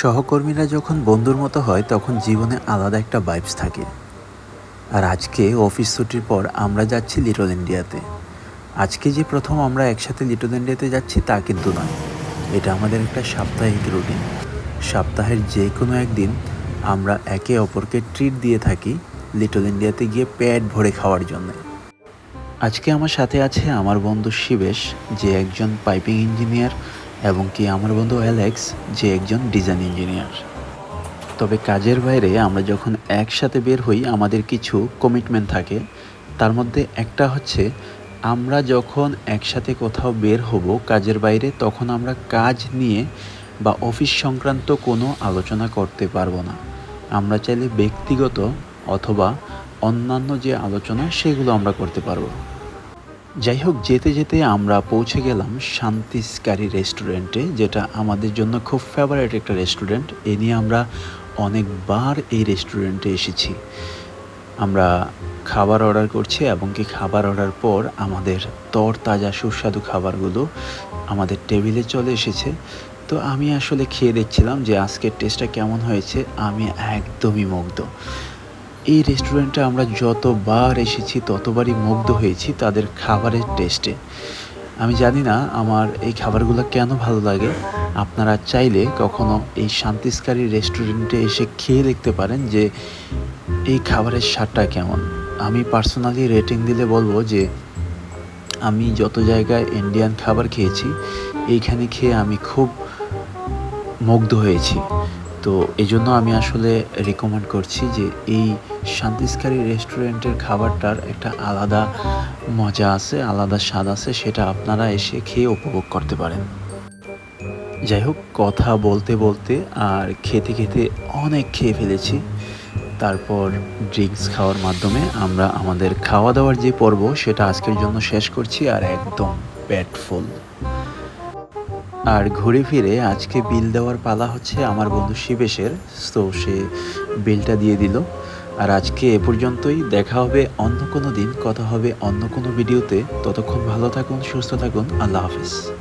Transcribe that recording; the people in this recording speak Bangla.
সহকর্মীরা যখন বন্ধুর মতো হয়, তখন জীবনে আলাদা একটা ভাইবস থাকে। আর আজকে অফিস ছুটির পর আমরা যাচ্ছি লিটল ইন্ডিয়াতে আজকে যে প্রথম আমরা একসাথে লিটল ইন্ডিয়াতে যাচ্ছি, তা কিন্তু নয়। এটা আমাদের একটা সাপ্তাহিক রুটিন সপ্তাহের যে কোনো একদিন আমরা একে অপরকে ট্রিট দিয়ে থাকি লিটল ইন্ডিয়াতে গিয়ে পেট ভরে খাওয়ার জন্য। আজকে আমার সাথে আছে আমার বন্ধু শিবেশ, যে একজন পাইপিং ইঞ্জিনিয়ার এবং কি আমার বন্ধু অ্যালেক্স যে একজন ডিজাইন ইঞ্জিনিয়ার। তবে কাজের বাইরে আমরা যখন একসাথে বের হই, আমাদের কিছু কমিটমেন্ট থাকে। তার মধ্যে একটা হচ্ছে, আমরা যখন একসাথে কোথাও বের হব কাজের বাইরে, তখন আমরা কাজ নিয়ে বা অফিস সংক্রান্ত কোনো আলোচনা করতে পারব না। আমরা চাইলে ব্যক্তিগত অথবা অন্যান্য যে আলোচনা, সেগুলো আমরা করতে পারব। যাই হোক যেতে যেতে আমরা পৌঁছে গেলাম শান্তি স্কারি রেস্টুরেন্টে, যেটা আমাদের জন্য খুব ফেভারেট একটা রেস্টুরেন্ট। এ নিয়ে আমরা অনেকবার এই রেস্টুরেন্টে এসেছি। আমরা খাবার অর্ডার করছি এবং কি খাবার অর্ডার পর আমাদের তর তাজা সুস্বাদু খাবারগুলো আমাদের টেবিলে চলে এসেছে। তো আমি আসলে খেয়ে দেখছিলাম যে আজকের টেস্টটা কেমন হয়েছে, আমি একদমই মুগ্ধ। এই রেস্টুরেন্টে আমরা যতবার এসেছি, ততবারই মুগ্ধ হয়েছি তাদের খাবারের টেস্টে আমি জানি না আমার এই খাবারগুলো কেন ভালো লাগে। আপনারা চাইলে কখনো এই শান্তিস্কারী রেস্টুরেন্টে এসে খেয়ে দেখতে পারেন যে এই খাবারের স্বাদটা কেমন। আমি পার্সোনালি রেটিং দিলে বলব যে আমি যত জায়গায় ইন্ডিয়ান খাবার খেয়েছি, এইখানে খেয়ে আমি খুব মুগ্ধ হয়েছি। তো এই জন্য আমি আসলে রেকমেন্ড করছি যে এই শান্তিস্কারী রেস্টুরেন্টের খাবারটার একটা আলাদা মজা আছে, আলাদা স্বাদ আছে, সেটা আপনারা এসে খেয়ে উপভোগ করতে পারেন। যাই হোক, কথা বলতে বলতে আর খেতে খেতে অনেক খেয়ে ফেলেছি। তারপর ড্রিঙ্কস খাওয়ার মাধ্যমে আমরা আমাদের খাওয়া দাওয়ার যে পর্ব, সেটা আজকের জন্য শেষ করছি আর একদম পেট ফুল আর ঘুরে ফিরে আজকে বিল দেওয়ার পালা হচ্ছে আমার বন্ধু শিবেশের। তো সে বিলটা দিয়ে দিল। আর আজকে এ পর্যন্তই। দেখা হবে অন্য কোনো দিন। কথা হবে অন্য কোনো ভিডিওতে। ততক্ষণ ভালো থাকুন, সুস্থ থাকুন। আল্লাহ হাফিজ।